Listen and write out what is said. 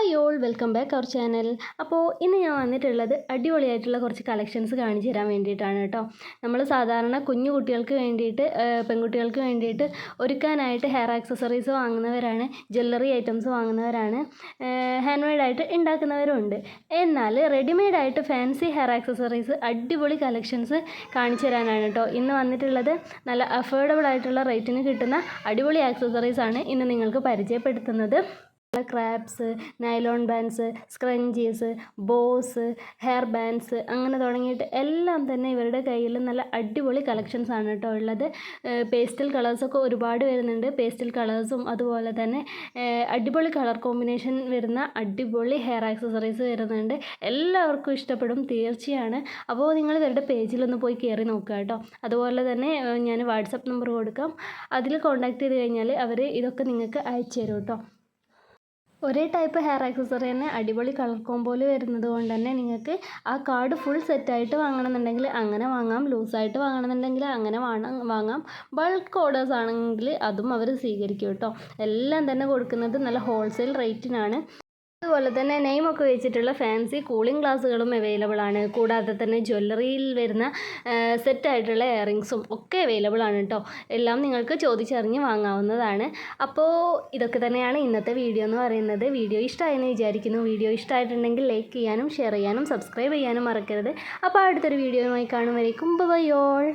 Hi all welcome back our channel അപ്പോൾ ഇന്ന് ഞാൻ വന്നിട്ടുള്ളത് അടിപൊളിയായിട്ടുള്ള കുറച്ച് കളക്ഷൻസ് കാണിച്ചു തരാൻ വേണ്ടിയിട്ടാണ് കേട്ടോ. നമ്മൾ സാധാരണ കുഞ്ഞു കുട്ടികൾക്ക് വേണ്ടിയിട്ട് പെൺകുട്ടികൾക്ക് വേണ്ടിയിട്ട് ഒരുക്കാനായിട്ട് ഹെയർ ആക്സസറീസ് വാങ്ങുന്നവരാണ് ജ്വല്ലറി ഐറ്റംസ് വാങ്ങുന്നവരാണ് ഹാൻഡ് മെയ്ഡായിട്ട് ഉണ്ടാക്കുന്നവരുണ്ട് എന്നാൽ റെഡിമെയ്ഡായിട്ട് ഫാൻസി ഹെയർ ആക്സസറീസ് അടിപൊളി കളക്ഷൻസ് കാണിച്ചു തരാനാണ് കേട്ടോ. ഇന്ന് വന്നിട്ടുള്ളത് നല്ല അഫോർഡബിൾ ആയിട്ടുള്ള റേറ്റിന് കിട്ടുന്ന അടിപൊളി ആക്സസറീസ് ആണ് ഇന്ന് നിങ്ങൾക്ക് പരിചയപ്പെടുത്തുന്നത്. Crabs nylon bands scrunchies bows hair bands അങ്ങനെ തുടങ്ങിയിട്ട് എല്ലാം തന്നെ ഇവരുടെ കയ്യിൽ നല്ല അടിപൊളി കളക്ഷൻസ് ആണ് കേട്ടോ ഉള്ളത്. പേസ്റ്റൽ കളേഴ്സൊക്കെ ഒരുപാട് വരുന്നുണ്ട്. പേസ്റ്റൽ കളേഴ്സും അതുപോലെ തന്നെ അടിപൊളി കളർ കോമ്പിനേഷൻ വരുന്ന അടിപൊളി ഹെയർ ആക്സസറീസ് വരുന്നുണ്ട്. എല്ലാവർക്കും ഇഷ്ടപ്പെടും തീർച്ചയാണ്. അപ്പോൾ നിങ്ങൾ ഇവരുടെ പേജിലൊന്ന് പോയി കയറി നോക്കുക കേട്ടോ. അതുപോലെ തന്നെ ഞാൻ വാട്സപ്പ് നമ്പർ കൊടുക്കാം. അതിൽ കോൺടാക്ട് ചെയ്ത് കഴിഞ്ഞാൽ അവർ ഇതൊക്കെ നിങ്ങൾക്ക് അയച്ചു തരും കേട്ടോ. ഒരേ ടൈപ്പ് ഹെയർ ആക്സസറി തന്നെ അടിപൊളി കളർ കോമ്പോയിൽ വരുന്നത് കൊണ്ട് തന്നെ നിങ്ങൾക്ക് ആ കാർഡ് ഫുൾ സെറ്റായിട്ട് വാങ്ങണമെന്നുണ്ടെങ്കിൽ അങ്ങനെ വാങ്ങാം ലൂസായിട്ട് വാങ്ങണമെന്നുണ്ടെങ്കിൽ അങ്ങനെ വാങ്ങാം. ബൾക്ക് ഓർഡേഴ്സ് ആണെങ്കിൽ അതും അവർ സ്വീകരിക്കും കേട്ടോ എല്ലാം തന്നെ കൊടുക്കുന്നത് നല്ല ഹോൾസെയിൽ റേറ്റിനാണ് അതുപോലെ തന്നെ നെയിമൊക്കെ വെച്ചിട്ടുള്ള ഫാൻസി കൂളിംഗ് ഗ്ലാസ്സുകളും അവൈലബിൾ ആണ്. കൂടാതെ തന്നെ ജ്വല്ലറിയിൽ വരുന്ന സെറ്റായിട്ടുള്ള ഇയറിങ്സും ഒക്കെ അവൈലബിൾ ആണ് കേട്ടോ എല്ലാം നിങ്ങൾക്ക് ചോദിച്ചറിഞ്ഞ് വാങ്ങാവുന്നതാണ്. അപ്പോൾ ഇതൊക്കെ തന്നെയാണ് ഇന്നത്തെ വീഡിയോ എന്ന് പറയുന്നത്. വീഡിയോ ഇഷ്ടമായെന്ന് വിചാരിക്കുന്നു. വീഡിയോ ഇഷ്ടമായിട്ടുണ്ടെങ്കിൽ ലൈക്ക് ചെയ്യാനും ഷെയർ ചെയ്യാനും സബ്സ്ക്രൈബ് ചെയ്യാനും മറക്കരുത്. അപ്പോൾ അടുത്തൊരു വീഡിയോയുമായി കാണും വരേക്കും. By all